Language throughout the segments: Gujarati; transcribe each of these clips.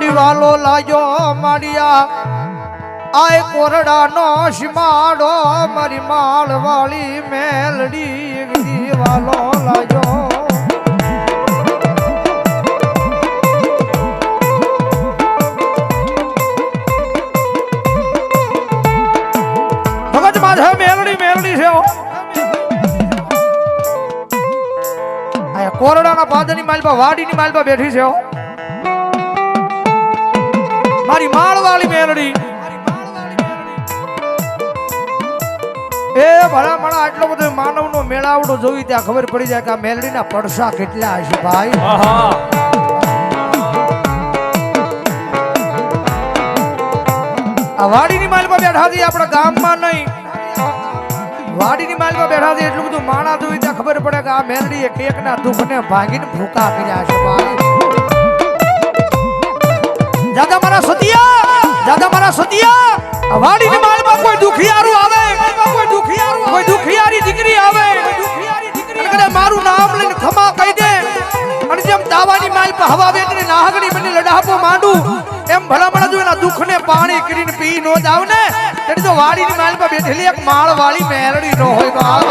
માડી વાલો લાગ્યો માડિયા આય કોરડા નો શિમાડો મારી માળ વાળી મેલડી વાલો લાગ્યો ભગત માધવ, મેલડી મેલડી છે કોરડાના પાદરની માલપા વાડીની માલપા બેઠી છે. મારી માળવાળી મેલડી. એ ભલા મણા આટલો બધો માનવનો મેળાવડો જોઈ ત્યાં ખબર પડી જાય કે આ મેલડીના પડસા કેટલા હશે ભાઈ. આ વાડીની માલમાં બેઠા છીએ આપણા ગામમાં નહીં. વાડીની માલમાં બેઠા છીએ એટલું બધું માણા જોઈ ત્યાં ખબર પડે કે આ મેલડીએ કેકના દુઃખને ભાંગીને ભૂકા કર્યા છે ભાઈ. દાદા મારા સતિયા, દાદા મારા સતિયા, આ વાડીની માલમાં કોઈ દુખિયારું આવે? કોઈ દુખિયારું કોઈ દુખિયારી દીકરી આવે? અને મારું નામ લઈને ખમા કહી દે. અને જેમ દાવાની માલ પર હવા વેચને નાહગણી બની લડાપો માંડું, એમ ભલામણ જો એના દુઃખને પાણી કરીને પી નો જાવ ને તેની તો વાડીની માલ પર બેઠેલી એક માળ વાળી મેરડી નો હોય. માળ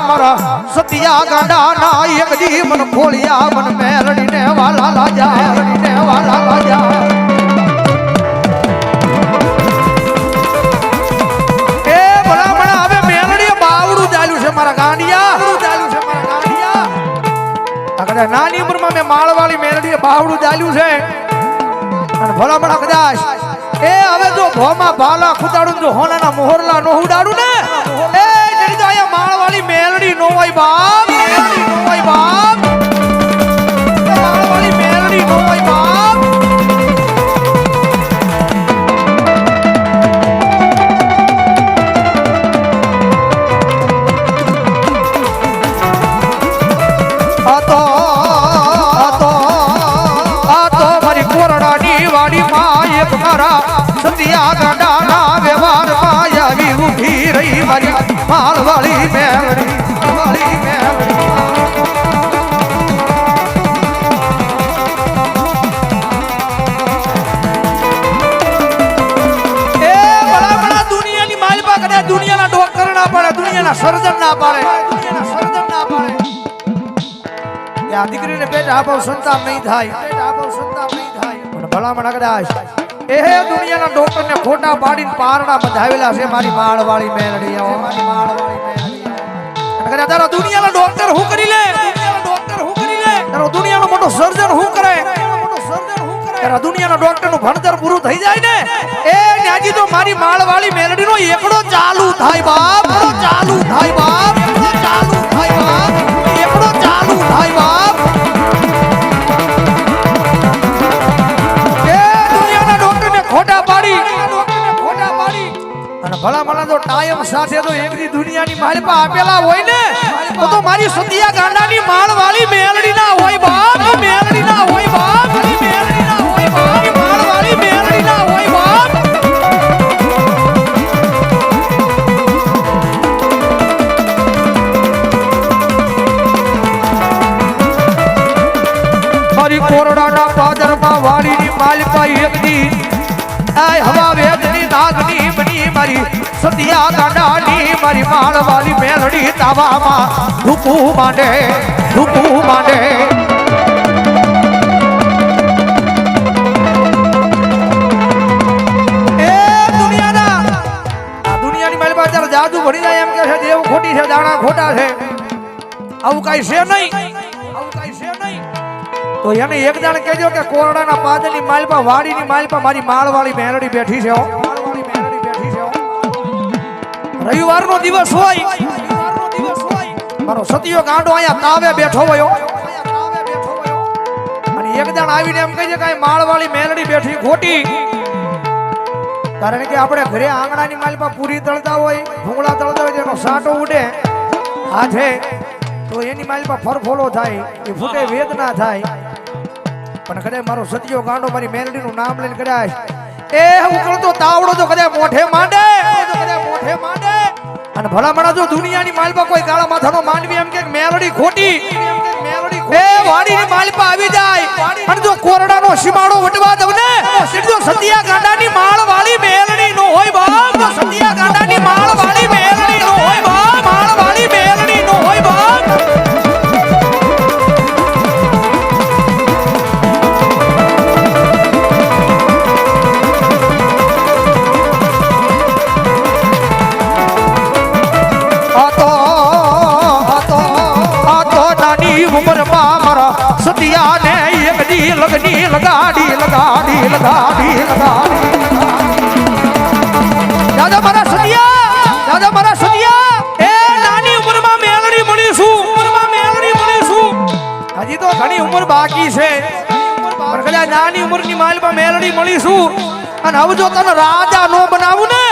મારા સતિયા ગાંડા ના એક દી મન ખોલિયા મન મેરડી ને વાલા લાજા મેરડી ને વાલા લાજા. એ ભલા મને હવે મેલડી બાવડું ચાલ્યું છે મારા ગાંડિયા. ચાલ્યું છે મારા નાની ઉંમરમાં મેં માળવાળી મેલડીએ બાવડું ચાલ્યું છે. અને ભલા કદાચ એ હવે જો ભોમાં ભાલા ખુદાડું જો હોનાના મોહરલા નો ઉડાડું ને. એ માળવાળી મેલડી નો હોય બાપ. મેલડી નો હોય બાપ. એ માળવાળી મેલડી નો હોય બાપ. મારી મારા સતિયા ગાંડાના વ્યવહારમાં આવી ઊભી રહી મારી. માળવાળી દુનિયાના સર્જન ના પાડે દુનિયાના સર્જન ના પાડે. આ દીકરીને પેટ આપો, સંતાપ નહીં થાય. પેટ આપો, સંતાપ નહીં થાય. પણ ભલામણ કદાચ એ દુનિયાના ડોક્ટર ખોટા પાડીને પારણા બંધાવેલા છે, મારી માળવાળી મેલડી મારી માળવાળી તારા દુનિયાના ડોક્ટર હું કરી લે. ડોક્ટર હું કરી લે. તારો દુનિયાનો મોટો સર્જન હું કરે. દુનિયાના ડોક્ટરનું ભણતર પૂરું થઈ જાય ને? એ ન્યાજી તો મારી માળવાળી મેલડી નો એકડો ચાલુ થાય બાપ ચાલુ થાય બાપ ચાલુ થાય બાપ, એકડો ચાલુ થાય બાપ. દુનિયાના ડોક્ટરને ખોટા પાડી ખોટા પાડી. અને ભલા ભલા તો ટાઈમ સાથે તો એક દુનિયાની મારી માલપા આપેલા હોય ને, તો મારી સતિયા ગાંડાની માળ વાળી મેલડી ના હોય બાપ મેલડી ના હોય બાપ. મારી સતિયા ગાંડાની મારી માળ વાલી મેલડી તાવામાં રૂપું માંડે રૂપું માંડે. જાદુ ભણી જાય એમ કે છે, દેવ ખોટી છે, દાણા ખોટા છે. આવું કાંઈ છે નહીં. આવું કાંઈ છે નહીં. તો એને એક જાણ કહેજો કે કોરડાના પાદની માલપા, વાડીની માલપા મારી માળવાળી મેલડી બેઠી છે હો. રવિવારનો દિવસ હોય. મારો સતિયો ગાંડો અહીંયા તાવે બેઠો હોય અને એક જણ આવીને એમ કહે છે કે માળવાળી મેલડી બેઠી ખોટી. કારણ કે આપણે ઘરે આંગણાની માલમાં પૂરી તળતા હોય, ભૂંગળા તળતા હોય એનો સાટો ઉડે હાથે તો એની માલમાં ફરફોલો થાય, એ ફૂટે વેદના થાય. પણ કદાચ મારો સતિયો ગાંડો મારી મેલડીનું નામ લઈને કદાચ, એ ઉકળતો તાવડો તો કદાચ મોઢે માંડે. મોઢે માંડે અને ભલામણા જો દુનિયાની માલપા કોઈ કાળા માથાનો માનવી એમ કે મેલડી ખોટી, એ વાડીની માલપા આવી જાય. અને જો કોરડાનો સીમાડો વટવા દઉં ને એટલો સતિયા ગાંડાની માળ વાળી મેલડી નો હોય બાપ. તો સતિયા ગાંડાની માળ વાળી સતિયાને લગડી લગાડી લગાડી લગાડી લગાડી દાદા મારા સતિયા દાદા મારા સતિયા એ નાની ઉંમરમાં મેલડી મળીશું ઉંમરમાં મેલડી મળીશું હજી તો ઘણી ઉંમર બાકી છે, પણ કદાચ નાની ઉંમરની માલમાં મેલડી મળીશું અને હવે જો તને રાજા નો બનાવું ને,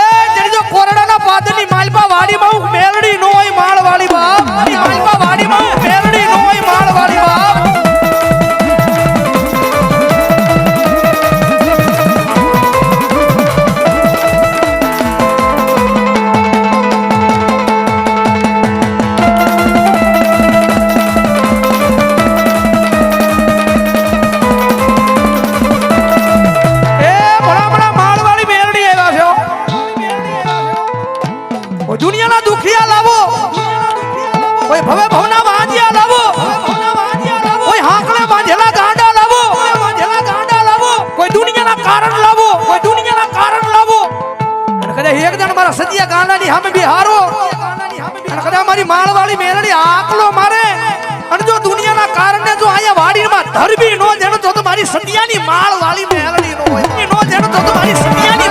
એ જરી જો કોરડાના પાદરની માલપા વાડીમાં હું મેલડી નો હોય માળ વાળી બાપ માલપા વાડીમાં હું નો હોય માળ વાળી બાપ. સતિયા ગાંડાની બિહારો. અને મારી માળવાળી મેલડી આકલો મારે. અને જો દુનિયાના કારણે જો અહીંયા વાડીમાં ધરબી નો જેનો તો મારી સતિયાની માળવાળી મેલડી નો હોય. નો તો તો મારી સતિયાની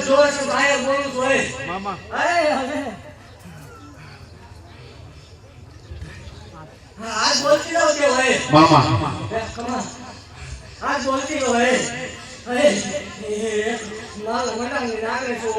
કરોડીને ખમાવે. ભાઈ મારી રીકા મામા. દુનિયાથી હવે. બોલું. આજ બોલતી રહો કે ભાઈ. મામા. આજ બોલતી રહો હે હે મારા મટાંગી નાગરે છું